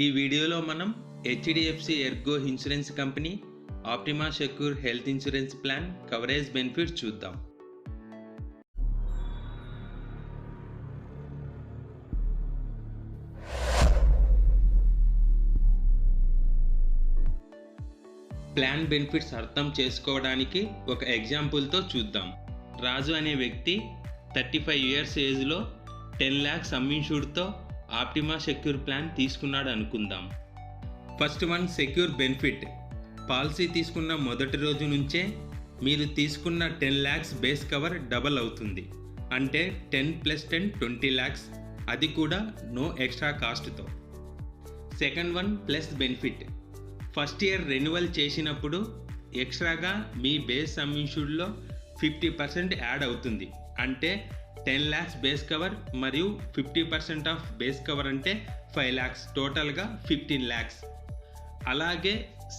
ఈ వీడియోలో మనం HDFC ERGO insurance company Optima Secure health insurance plan coverage benefits చూద్దాం. ప్లాన్ బెనిఫిట్స్ అర్థం చేసుకోవడానికి ఒక ఎగ్జాంపుల్తో చూద్దాం. రాజు అనే వ్యక్తి థర్టీ ఫైవ్ ఇయర్స్ ఏజ్లో టెన్ ల్యాక్స్ అమ్మిన్షూడ్తో ఆప్టిమా సెక్యూర్ ప్లాన్ తీసుకున్నాడు అనుకుందాం. First one secure benefit. Policy తీసుకున్న మొదటి రోజు నుంచే మీరు తీసుకున్న ten lakhs base cover double అవుతుంది. అంటే ten plus ten twenty lakhs అది కూడా no extra కాస్ట్తో. Second one plus benefit. First year renewal చేసినప్పుడు ఎక్స్ట్రాగా మీ base sum fifty percent add అవుతుంది. అంటే టెన్ ల్యాక్స్ బేస్ కవర్ మరియు fifty percent of base cover అంటే ఫైవ్ ల్యాక్స్ టోటల్గా ఫిఫ్టీన్ ల్యాక్స్ అలాగే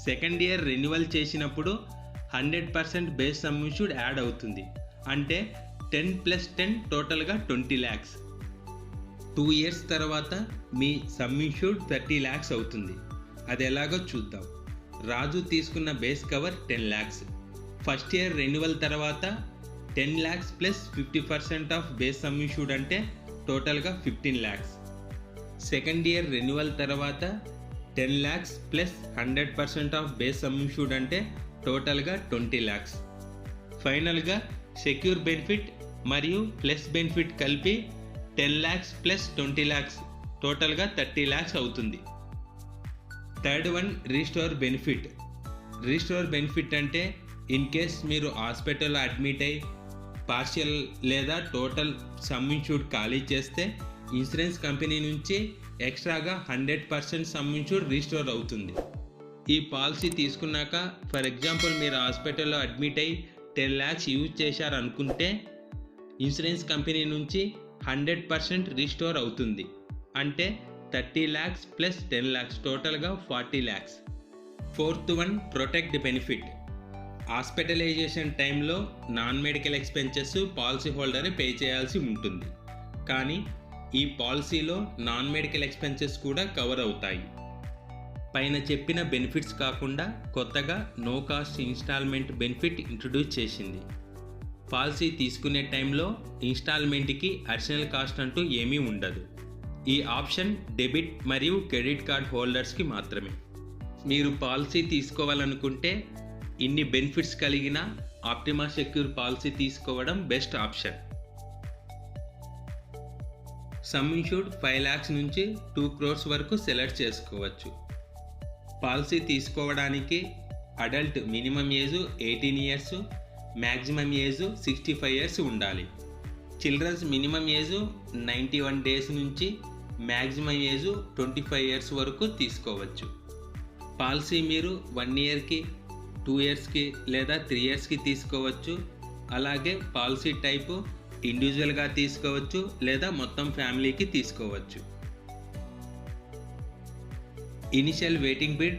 సెకండ్ ఇయర్ రెన్యువల్ చేసినప్పుడు hundred percent base sum insured add అవుతుంది. అంటే టెన్ ప్లస్ టెన్ టోటల్గా ట్వంటీ ల్యాక్స్ టూ ఇయర్స్ తర్వాత మీ సమ్మిష్యూడ్ థర్టీ ల్యాక్స్ అవుతుంది. అది ఎలాగో చూద్దాం. రాజు తీసుకున్న base cover ten lakhs first year renewal తర్వాత ten lakhs plus fifty percent of base sum insured అంటే టోటల్గా fifteen lakhs second year renewal తర్వాత ten lakhs plus hundred percent of base sum insured అంటే టోటల్గా ట్వంటీ ల్యాక్స్ ఫైనల్గా secure benefit మరియు plus benefit కలిపి ten lakhs plus twenty lakhs టోటల్గా thirty lakhs అవుతుంది. Third one restore benefit. Restore benefit అంటే in case మీరు హాస్పిటల్లో అడ్మిట్ అయ్యి పార్షియల్ లేదా టోటల్ సమ్ ఇన్సూర్డ్ ఖాళీ చేస్తే ఇన్సూరెన్స్ కంపెనీ నుంచి ఎక్స్ట్రాగా hundred percent sum insured restore అవుతుంది. ఈ పాలసీ తీసుకున్నాక ఫర్ ఎగ్జాంపుల్ మీరు హాస్పిటల్లో అడ్మిట్ అయ్యి టెన్ ల్యాక్స్ యూజ్ చేశారనుకుంటే ఇన్సూరెన్స్ కంపెనీ నుంచి హండ్రెడ్ పర్సెంట్ రీస్టోర్ అవుతుంది. అంటే thirty lakhs plus ten lakhs టోటల్గా forty lakhs. Fourth one protect benefit hospitalization టైంలో నాన్ మెడికల్ ఎక్స్పెన్సెస్ పాలసీ హోల్డరే పే చేయాల్సి ఉంటుంది. కానీ ఈ పాలసీలో నాన్ మెడికల్ ఎక్స్పెన్సెస్ కూడా కవర్ అవుతాయి. పైన చెప్పిన బెనిఫిట్స్ కాకుండా కొత్తగా no cost instalment benefit introduce చేసింది. పాలసీ తీసుకునే టైంలో ఇన్స్టాల్మెంట్కి అడిషనల్ కాస్ట్ అంటూ ఏమీ ఉండదు. ఈ ఆప్షన్ డెబిట్ మరియు క్రెడిట్ కార్డ్ హోల్డర్స్కి మాత్రమే. మీరు పాలసీ తీసుకోవాలనుకుంటే ఇన్ని బెనిఫిట్స్ కలిగిన ఆప్టిమా సెక్యూర్ పాలసీ తీసుకోవడం best option. Sum insured five lakhs నుంచి టూ క్రోర్స్ వరకు సెలెక్ట్ చేసుకోవచ్చు. పాలసీ తీసుకోవడానికి adult minimum age eighteen years maximum age sixty five years ఉండాలి. Children's minimum age ninety one days నుంచి maximum age twenty five years వరకు తీసుకోవచ్చు. Policy మీరు one ఇయర్కి టూ ఇయర్స్కి లేదా త్రీ ఇయర్స్కి తీసుకోవచ్చు. అలాగే పాలసీ టైపు ఇండివిజువల్గా తీసుకోవచ్చు లేదా మొత్తం ఫ్యామిలీకి తీసుకోవచ్చు. ఇనిషియల్ వెయిటింగ్ బిడ్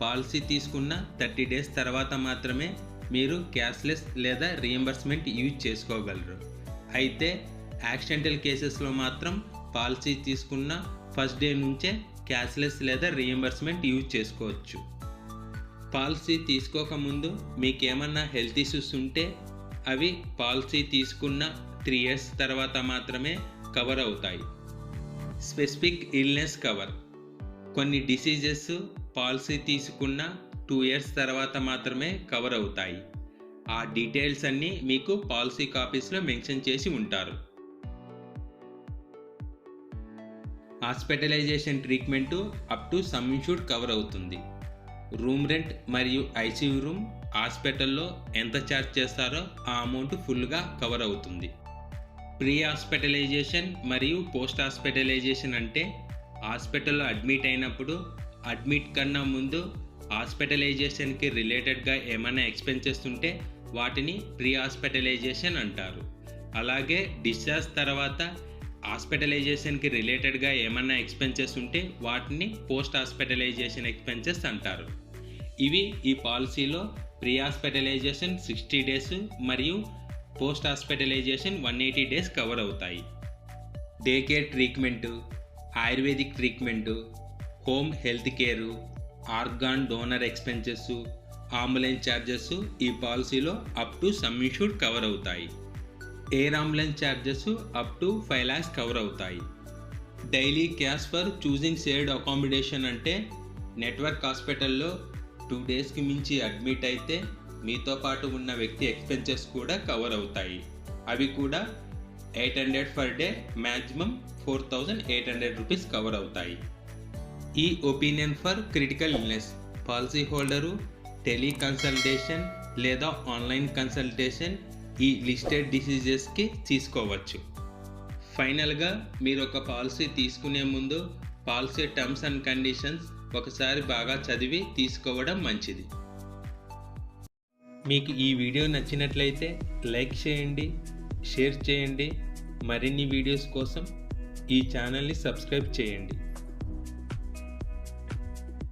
పాలసీ తీసుకున్న థర్టీ డేస్ తర్వాత మాత్రమే మీరు క్యాష్లెస్ లేదా రియంబర్స్మెంట్ యూజ్ చేసుకోగలరు. అయితే యాక్సిడెంటల్ కేసెస్లో మాత్రం పాలసీ తీసుకున్న ఫస్ట్ డే నుంచే క్యాష్లెస్ లేదా రియంబర్స్మెంట్ యూజ్ చేసుకోవచ్చు. పాలసీ తీసుకోకముందు మీకేమన్నా హెల్త్ ఇష్యూస్ ఉంటే అవి పాలసీ తీసుకున్న త్రీ ఇయర్స్ తర్వాత మాత్రమే కవర్ అవుతాయి. Specific illness cover. కొన్ని డిసీజెస్ పాలసీ తీసుకున్న టూ ఇయర్స్ తర్వాత మాత్రమే కవర్ అవుతాయి. ఆ డీటెయిల్స్ అన్నీ మీకు పాలసీ కాపీస్లో మెన్షన్ చేసి ఉంటారు. Hospitalization treatment up to sum insured cover అవుతుంది. రూమ్ రెంట్ మరియు ఐసీయూ రూమ్ హాస్పిటల్లో ఎంత ఛార్జ్ చేస్తారో ఆ అమౌంట్ ఫుల్గా కవర్ అవుతుంది. ప్రీ హాస్పిటలైజేషన్ మరియు పోస్ట్ హాస్పిటలైజేషన్ అంటే హాస్పిటల్లో అడ్మిట్ అయినప్పుడు అడ్మిట్ కన్నా ముందు హాస్పిటలైజేషన్కి రిలేటెడ్గా ఏమైనా ఎక్స్పెన్సెస్ ఉంటే వాటిని ప్రీ హాస్పిటలైజేషన్ అంటారు. అలాగే డిశ్చార్జ్ తర్వాత హాస్పిటలైజేషన్కి రిలేటెడ్గా ఏమన్నా ఎక్స్పెన్సెస్ ఉంటే వాటిని పోస్ట్ హాస్పిటలైజేషన్ ఎక్స్పెన్సెస్ అంటారు. ఇవి ఈ పాలసీలో ప్రీ హాస్పిటలైజేషన్ సిక్స్టీ డేస్ మరియు post hospitalization one eighty days cover అవుతాయి. Day care treatment ayurvedic treatment home health care organ donor expenses ambulance charges ఈ పాలసీలో up to sum insured cover అవుతాయి. Air ambulance charges up to five lakhs cover అవుతాయి. Daily cash for choosing shared accommodation అంటే network హాస్పిటల్లో two డేస్కి మించి admit అయితే మీతో పాటు ఉన్న వ్యక్తి ఎక్స్పెన్సెస్ కూడా కవర్ అవుతాయి. అవి కూడా eight hundred per day maximum four thousand eight hundred rupees cover అవుతాయి. ఈ opinion for critical illness policy holder teleconsultation లేదా ఆన్లైన్ కన్సల్టేషన్ ఈ లిస్టెడ్ డిసీజెస్కి తీసుకోవచ్చు. ఫైనల్గా మీరు ఒక పాలసీ తీసుకునే ముందు పాలసీ టర్మ్స్ అండ్ కండిషన్స్ ఒకసారి బాగా చదివి తీసుకోవడం మంచిది. మీకు ఈ వీడియో నచ్చినట్లయితే లైక్ చేయండి షేర్ చేయండి. మరిన్ని వీడియోస్ కోసం ఈ ఛానల్ని సబ్స్క్రైబ్ చేయండి.